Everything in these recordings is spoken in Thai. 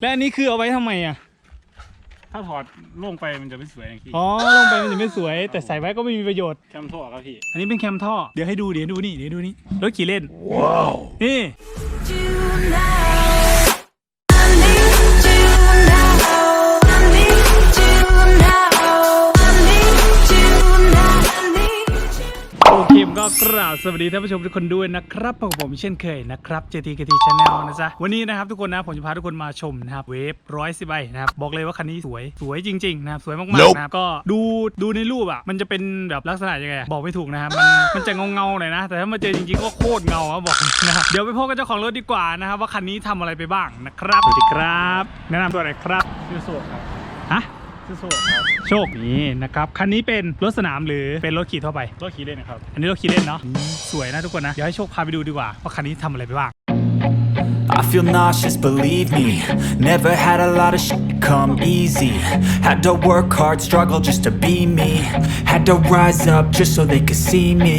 และอันนี้คือเอาไว้ทำไมอะ ถ้าถอดลงไปมันจะไม่สวยอย่างที่อ๋อ ลงไปมันจะไม่สวย แต่ใส่ไว้ก็ไม่มีประโยชน์ แคมท่อครับพี่ อันนี้เป็นแคมท่อ เดี๋ยวให้ดู เดี๋ยวดูนี่ เดี๋ยวดูนี่ รถขี่เล่น ว้าว นี่โราบสวัสดีท่านผู้ชมทุกคนด้วยนะครับพบกับผมเช่นเคยนะครับ JTKT Channel นะจ๊ะวันนี้นะครับทุกคนนะผมจะพาทุกคนมาชมนะครับเวฟร้อยสิบใบนะครับบอกเลยว่าคันนี้สวยสวยจริงๆนะครับสวยมากๆนะครับก็ดูดูในรูปอะมันจะเป็นแบบลักษณะยังไงอะบอกไม่ถูกนะครับมันมันจะเงาเงาๆหน่อยนะ แต่ถ้ามาเจอจริงๆก็โคตรเงาครับบอกนะครับเดี๋ยวไปพบกับเจ้าของรถดีกว่านะครับว่าคันนี้ทำอะไรไปบ้างนะครับสวัสดีครับ แนะนำตัวหน่อยครับชื่อโซ่ครับฮะ ชื่อโซ่ครับโชคนี่นะครับ คันนี้เป็นรถสนามหรือเป็นรถขี่ทั่วไป รถขี่เล่นครับ อันนี้รถขี่เล่นเนาะสวยนะทุกคนนะ เดี๋ยวให้โชคพาไปดูดีกว่า ว่าคันนี้ทำอะไรไปบ้าง I feel nauseous, believe me. Never had a lot of shit come easy. Had to work hard, struggle just to be me. Had to rise up just so they could see me.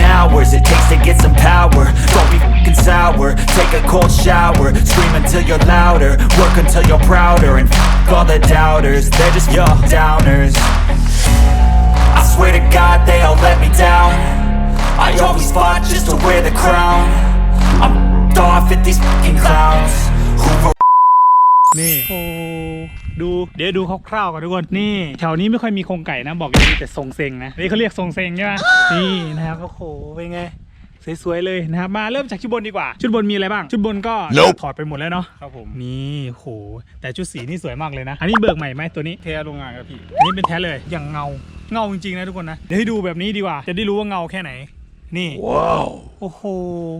hours It takes to get some power. Don't be f***ing sour. Take a cold shower. Scream until you're louder. Work until you're prouder. And f*** all the doubters. They're just your downers. I swear to God they all let me down. I always fought just to wear the crown. I'm off at these f***ing clowns. Who wrote me? ดูเดี๋ยวดูคร่าวๆก่อนทุกคนนี่แถวนี้ไม่ค่อยมีโครงไก่นะบอกเลยมีแต่ทรงเซงนะนี่เขาเรียกทรงเซงใช่ไหมนี่นะครับโอ้โหเป็นไงสวยๆเลยนะครับมาเริ่มจากชุดบนดีกว่า ชุดบนมีอะไรบ้าง ชุดบนก็ถอดไปหมดแล้วเนาะครับผมนี่โหแต่ชุดสีนี่สวยมากเลยนะ อันนี้เบิกใหม่ไหมตัวนี้เทโรงงานครับพี่อันนี้เป็นแท้เลยอย่างเงาเงาจริงๆนะทุกคนนะเดี๋ยวให้ดูแบบนี้ดีกว่า จะได้รู้ว่าเงาแค่ไหน นี่ว้าวโอ้โห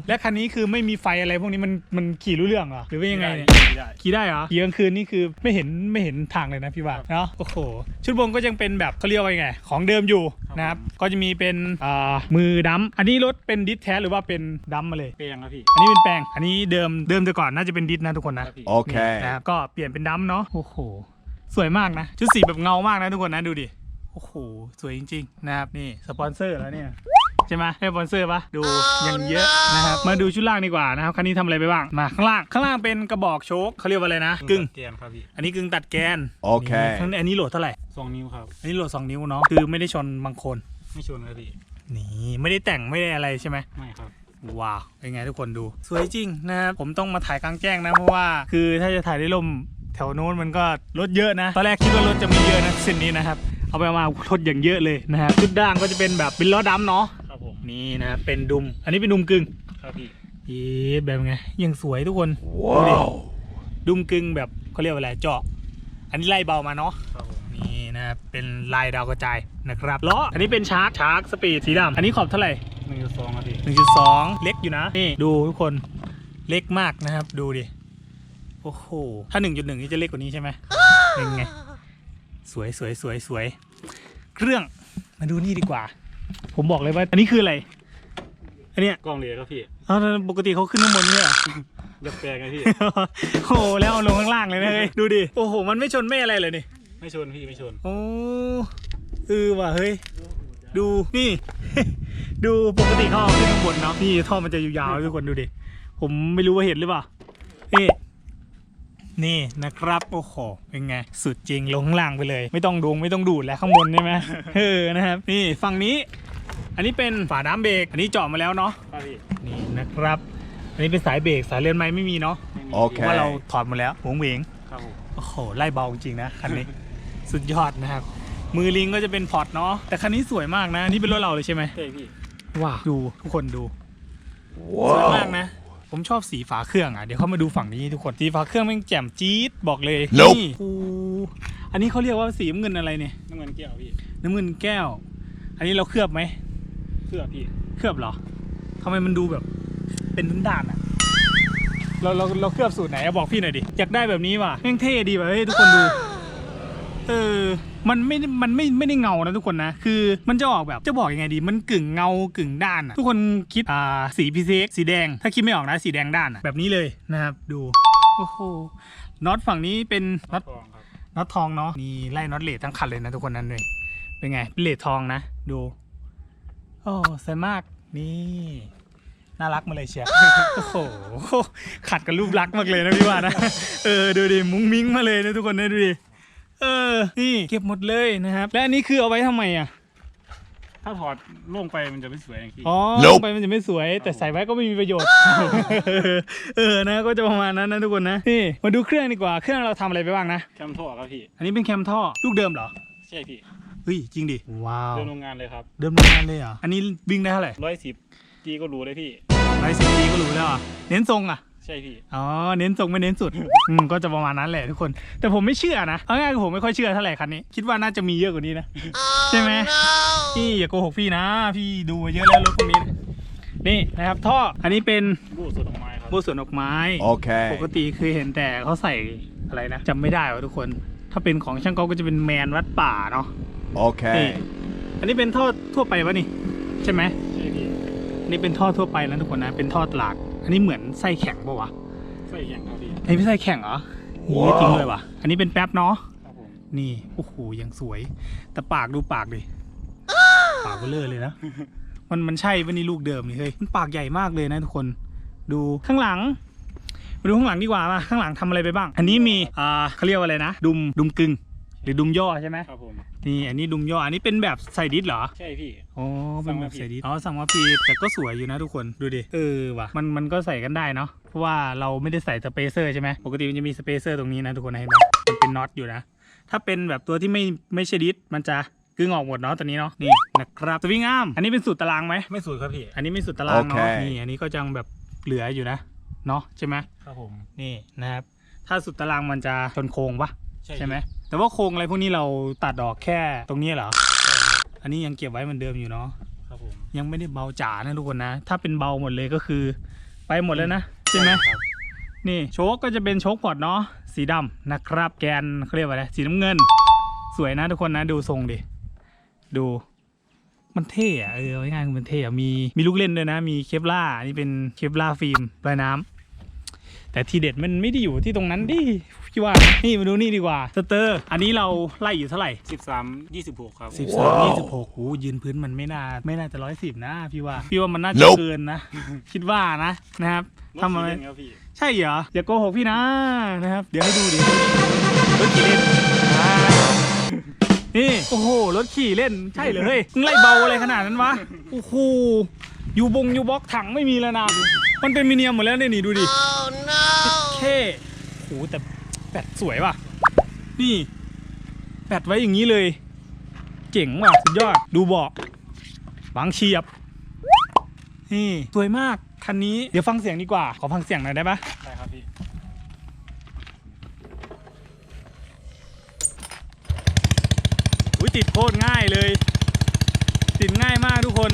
และคันนี้คือไม่มีไฟอะไรพวกนี้มันมันขี่รู้เรื่องเหรอหรือว่ายังไงเนี่ยขี่ได้ขี่ได้เหรอขี่กลางคืนนี่คือไม่เห็นไม่เห็นทางเลยนะพี่ว่าเนาะโอ้โหชุดบนก็ยังเป็นแบบเขาเรียกว่ายังไง ของเดิมอยู่นะครับก็จะมีเป็นอ่ามือดัมอันนี้รถเป็นดิสแท้หรือว่าเป็นดัมมาเลยเปยงครับพี่อันนี้เป็นแปลงอันนี้เดิมเดิมแต่ก่อนน่าจะเป็นดิสนะทุกคนนะครับพี่ Okay นี่นะครับก็เปลี่ยนเป็นดำเนาะโอ้โหสวยมากนะชุดสีแบบเงามากนะทุกคนนะดูดิโอ้โหสวยจริง ๆ นะครับนี่สปอนเซอร์แล้วเนี่ย ใช่ไหมให้สปอนเซอร์ปะดูยังเยอะนะครับมาดูชุดล่างดีกว่านะครับคันนี้ทำอะไรไปบ้างมาข้างล่างข้างล่างเป็นกระบอกโชคเขาเรียกว่าอะไรนะกึ่งเกียนครับพี่อันนี้กึ่งตัดแกนโอเคนี่ข้างในอันนี้โหลดเท่าไหร่สองนิ้วครับอันนี้โหลด2นิ้วเนาะคือไม่ได้ชนบางคนไม่ชนครับพี่นี่ไม่ได้แต่งไม่ได้อะไรใช่ไหมไม่ครับว้าวเป็นไงทุกคนดู สวยจริงนะครับผมต้องมาถ่ายกลางแจ้งนะเพราะว่า คือถ้าจะถ่ายได้ลมแถวโน้นมันก็รถเยอะนะ ตอนแรกคิดว่ารถจะไม่เยอะนะเส้นนี้นะครับ เอาไปเอามารถอย่างเยอะเลยนะครับชุดด่างก็จะเป็นแบบเป็นล้อดำเนาะครับผม นี่นะครับเป็นดุม อันนี้เป็นดุมกึ่งครับพี่เอ๊ะแบบไงยังสวยทุกคนดูดิดุมกึ่งแบบเขาเรียกว่าอะไรเจาะ อันนี้ไล่เบามาเนาะครับผมนี่นะครับเป็นลายดาวกระจายนะครับล้ออันนี้เป็นชาร์กชาร์กสปีดสีดำอันนี้ขอบเท่าไหร่หนึ่งจุดสองครับพี่1.2เล็กอยู่นะนี่ดูทุกคนเล็กมากนะครับ ดูดิโอ้โหถ้า1.1นี่จะเล็กกว่านี้ใช่ไหมเป็นไงสวยสวยสวยสวยเครื่องมาดูนี่ดีกว่า ผมบอกเลยว่า อันนี้คืออะไร อันเนี้ยกล้องเลยครับพี่เอาปกติเขาขึ้นข้างบนเนี่ยเหรอยับแปลงครับพี่ โอ้โหแล้วเอาลงข้างล่างเลยนะเฮ้ยดูดิโอ้โหมันไม่ชนไม่อะไรเลยนี่ไม่ชนพี่ไม่ชนโอ้เออว่ะเฮ้ยดูนี่ ดูปกติเขาเอาขึ้นข้างบนเนาะนี่ท่อมันจะยาวๆทุกคนดูดิผมไม่รู้ว่าเห็นหรือเปล่านี่ นี่นะครับโอ้โหเป็นไงสุดจริงลงข้างล่างไปเลย ไม่ต้องดวงไม่ต้องดูดแล้วข้างบนใช่ไหมเออนะครับ นี่ฝั่งนี้ อันนี้เป็นฝาน้ำเบรกอันนี้เจาะมาแล้วเนาะครับพี่นี่นะครับ อันนี้เป็นสายเบรกสายเลื่อนไม้ไม่มีเนาะไม่มีโอเคเพราะว่าเราถอดหมดแล้วหวงเหวงครับผมโอ้โหไล่เบาจริงๆนะคันนี้ สุดยอดนะครับมือลิงก็จะเป็นพอร์ตเนาะแต่คันนี้สวยมากนะนี่เป็นรถเราเลยใช่ไหมเท่พี่ว้าวดูทุกคนดูสวยมากนะ ผมชอบสีฝาเครื่องอะเดี๋ยวเข้ามาดูฝั่งนี้ทุกคนสีฝาเครื่องแม่งแจ่มจี๊ดบอกเลย Nope นี่โอ้อันนี้เขาเรียกว่าสีน้ำเงินอะไรเนี่ยน้ำเงินแก้วพี่น้ำเงินแก้ว อันนี้เราเคลือบไหมเครื่องพี่เคลือบเหรอทำไมมันดูแบบเป็นด้านๆอะเราเราเราเคลือบสูตรไหนอะบอกพี่หน่อยดิอยากได้แบบนี้ว่ะแม่งเท่ดีว่ะเฮ้ยทุกคนดูสเออ มันไม่มันไม่ไม่ได้เงานะทุกคนนะ คือมันจะออกแบบจะบอกยังไงดี มันกึ่งเงากึ่งด้านอะทุกคนคิดอ่าสีพีเสีแดง ถ้าคิดไม่ออกนะสีแดงด้านอะแบบนี้เลยนะครับดูโอ้โหน็อตฝั่งนี้เป็นน็อตทองครับน็อตทองเนาะนี่ไล่น็อตเลททั้งคันเลยนะทุกคนนั่นเลยเป็นไงเป็นเลททองนะดูโอ้สวยมากนี่น่ารักมาเลยเชียโอ้โห ขัดกับรูปลักษณ์มากเลยนะพี่ว่านะ เออ ดูดิ มุ้งมิ้งมาเลยนะทุกคนนะดูดิ เออ นี่เก็บหมดเลยนะครับ และอันนี้คือเอาไว้ทำไมอะ ถ้าถอดลงไปมันจะไม่สวยอย่างที่ อ๋อลงไปมันจะไม่สวย แต่ใส่ไว้ก็ไม่มีประโยชน์ เออ นะ ก็จะประมาณนั้นนะทุกคนนะ นี่ มาดูเครื่องดีกว่า เครื่องเราทำอะไรไปบ้างนะ แคมท่อครับพี่ อันนี้เป็นแคมท่อ ลูกเดิมเหรอ ใช่พี่เฮ้ย จริงดิ ว้าว เดินโรงงานเลยครับเดิมโรงงานเลยเหรอะอันนี้วิ่งได้เท่าไหร่ร้อยสิบจีก็รู้เลยพี่ ไรสิบปีก็รู้แล้วอะ เน้นทรงอะ ใช่พี่ อ๋อ เน้นทรงไม่เน้นสุด อืม ก็จะประมาณนั้นแหละทุกคน แต่ผมไม่เชื่อนะ เอาง่ายๆคือผมไม่ค่อยเชื่อเท่าไหร่คันนี้ คิดว่าน่าจะมีเยอะกว่านี้นะ ใช่ไหม พี่อย่าโกหกพี่นะ พี่ดูมาเยอะแล้วรถพวกนี้ นี่นะครับท่อ อันนี้เป็นบู้สวนดอกไม้ครับบูสวนดอกไม้ Okay. ปกติเคยเห็นแต่เขาใส่อะไรนะจำไม่ได้ว่ะทุกคน ถ้าเป็นของช่างก๊อฟก็จะเป็นแมนวัดป่าเนาะ Okay. อันนี้เป็นท่อทั่วไปปะนี่ ใช่ไหม ใช่พี่อันนี้เป็นท่อทั่วไปนะทุกคนนะ เป็นท่อตลาด อันนี้เหมือนไส้แข็งปะวะใส่แข่งครับพี่อันนี้ไม่ไส้แข็งเหรอนี่จริงเลยวะอันนี้เป็นแป๊บเนาะ ครับผมนี่โอ้โหยังสวย แต่ปากดูปากดิปากเบลอเลยนะ มันมันใช่ปะนี่ลูกเดิมนี่เฮ้ยมันปากใหญ่มากเลยนะทุกคน ดูข้างหลังมาดูข้างหลังดีกว่ามาข้างหลังทำอะไรไปบ้าง อันนี้มีอ่าเขาเรียกว่าอะไรนะ ดุมดุมกึ่งห รือดุมย่อใช่ไหมครับผมนี่อันนี้ดุมย่ออันนี้เป็นแบบใส่ดิสเหรอใช่พี่อ๋อเป็นแบบสั่งมาผิดใส่ดิสอ๋อสั่งมาปีแต่ก็สวยอยู่นะทุกคนดูดิเออว่ะมันมันก็ใส่กันได้เนาะเพราะว่าเราไม่ได้ใส่สเปเซอร์ใช่ไหมปกติมันจะมีสเปเซอร์ตรงนี้นะทุกคนเห็นไหมมันเป็นน็อตอยู่นะถ้าเป็นแบบตัวที่ไม่ไม่ใช่ดิสมันจะกึ่งออกหมดเนาะตัวนี้เนาะนี่นะครับสวิงอาร์มอันนี้เป็นสูตรตารางไหมไม่สุดครับพี่อันนี้ไม่สูตรตารางเนาะโอเคนี่อันนี้ก็จังแบบเหลืออยู่นะเนาะใช่ไหมครับผมนี่นะครับถ้าสุดตารางมันจะชนโค้งปะ ใช่ใช่ไหมแต่ว่าโครงอะไรพวกนี้เราตัดออกแค่ตรงนี้เหรอ อันนี้ยังเก็บไว้เหมือนเดิมอยู่เนาะครับผมยังไม่ได้เบาจ๋านะทุกคนนะ ถ้าเป็นเบาหมดเลยก็คือไปหมดแล้วนะใช่ไหมครับนี่โชคก็จะเป็นโชคพอร์ตเนาะสีดำนะครับแกนเขาเรียกว่าอะไรสีน้ำเงิน สวยนะทุกคนนะดูทรงดิดูมันเท่อะเออเอาง่ายๆคือมันเท่อะมีมีลูกเล่นด้วยนะ มีเคปล่าอันนี้เป็นเคปล่าฟิล์มลอยน้ำ แต่ทีเด็ดมันไม่ได้อยู่ที่ตรงนั้นดิพี่ว่านี่มาดูนี่ดีกว่าสเตอร์ อันนี้เราไล่อยู่เท่าไหร่สิบสามยี่สิบหกครับ สิบสามยี่สิบหกโอ้ยืนพื้นมันไม่น่าไม่น่าจะร้อยสิบนะพี่ว่าพี่ว่ามันน่าจะ Nope เกินนะ คิดว่านะนะครับรถทำอะไรสีแดงครับพี่ใช่เหรออย่าโกหกพี่นะนะครับ เดี๋ยวให้ดูดิรถขี่เล่นอ่านี่โอ้โหรถขี่เล่นใช่เลยเฮ้ยมึงไล่เบาอะไรขนาดนั้นวะโอ้โหยูบงยูบ็อกถังไม่มีแล้วนะมันเป็นมิเนียมหมดแล้วเนี่ยนี่ดูดิ เท่โอ้โหแต่แบตสวยว่ะ นี่ แบตไว้อย่างนี้เลย เจ๋งว่ะสุดยอด ดูเบาะบางเฉียบ นี่ สวยมาก คันนี้ เดี๋ยวฟังเสียงดีกว่า ขอฟังเสียงหน่อยได้ปะได้ครับพี่อุ้ยติดโคตรง่ายเลย ติดง่ายมากทุกคน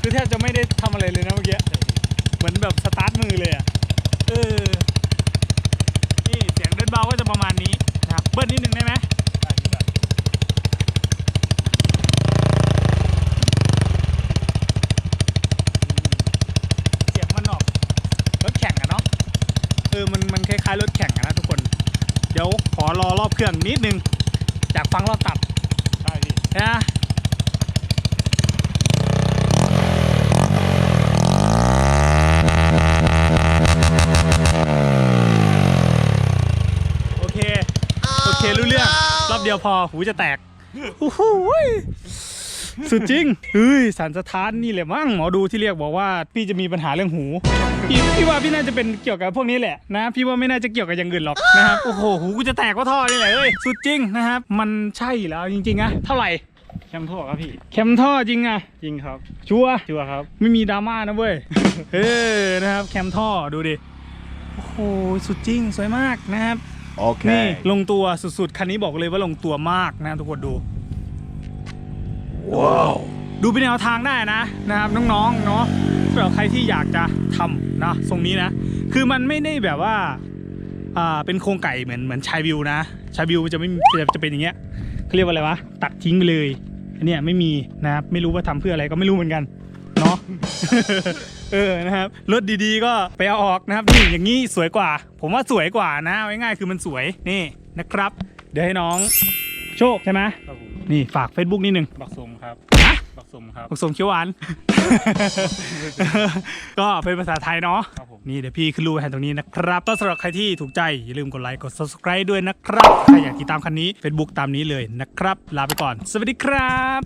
คือแทบจะไม่ได้ทำอะไรเลยนะเมื่อกี้ เหมือนแบบสตาร์ทมือเลยอะ เออ นี่เสียงเดินเบาก็จะประมาณนี้นะครับ เบิ้ลนิดนึงได้ไหมเสียงมันออกรถแข่งอะเนาะ เออ มัน มันคล้ายๆรถแข่งอะนะทุกคน เดี๋ยวขอรอรอบเครื่องนิดนึง ดียวพอหูจะแตกโอ้โหยสุดจริงเฮ้ยสารสะท้านนี่แหละมั้งหมอดูที่เรียกบอกว่าพี่จะมีปัญหาเรื่องหูพี่พี่ว่าพี่น่าจะเป็นเกี่ยวกับพวกนี้แหละนะ พี่ว่าไม่น่าจะเกี่ยวกับอย่างอื่นหรอกนะครับโอ้โหหูกูจะแตกก็ท่อนี่แหละเอ้ยสุดจริงนะครับมันใช่แล้วจริงๆอะเท่าไหร่แคมท่อครับพี่แคมท่อจริงอะจริงครับ ชัวร์ชัวร์ครับ ไม่มีดราม่านะเว้ยเออนะครับแคมท่อดูดิโอ้โหสุดจริงสวยมากนะครับ นี่ Okay. ลงตัวสุดๆ คันนี้บอกเลยว่าลงตัวมากนะทุกคนดู Wow. ดูเป็นแนวทางได้นะนะครับน้องๆเนาะสำหรับใครที่อยากจะทำนะทรงนี้นะ คือมันไม่ได้แบบว่าอ่าเป็นโครงไก่เหมือนเหมือนชายวิวนะชายวิวมันจะไม่มีจะจะเป็นอย่างเงี้ยเขาเรียกว่าอะไรวะตัดทิ้งไปเลยอันเนี้ยไม่มีนะครับไม่รู้ว่าทำเพื่ออะไรก็ไม่รู้เหมือนกัน เนาะเออนะครับรถดีๆ ก็ไปเอาออกนะครับนี่อย่างนี้สวยกว่า ผมว่าสวยกว่านะเอาง่ายๆคือมันสวยนี่นะครับ เดี๋ยวให้น้องโชคใช่ไหมครับผมนี่ฝาก Facebook นิดนึงบักสมครับฮะบักสมครับผสมเขียวหวาน ก็เป็นภาษาไทยเนาะครับผมนี่เดี๋ยวพี่ขึ้นรูปให้ตรงนี้นะครับก็สำหรับใครที่ถูกใจ อย่าลืมกดไลค์กด subscribe ด้วยนะครับ ใครอยากติดตามคันนี้ Facebook ตามนี้เลยนะครับ ลาไปก่อน สวัสดีครับ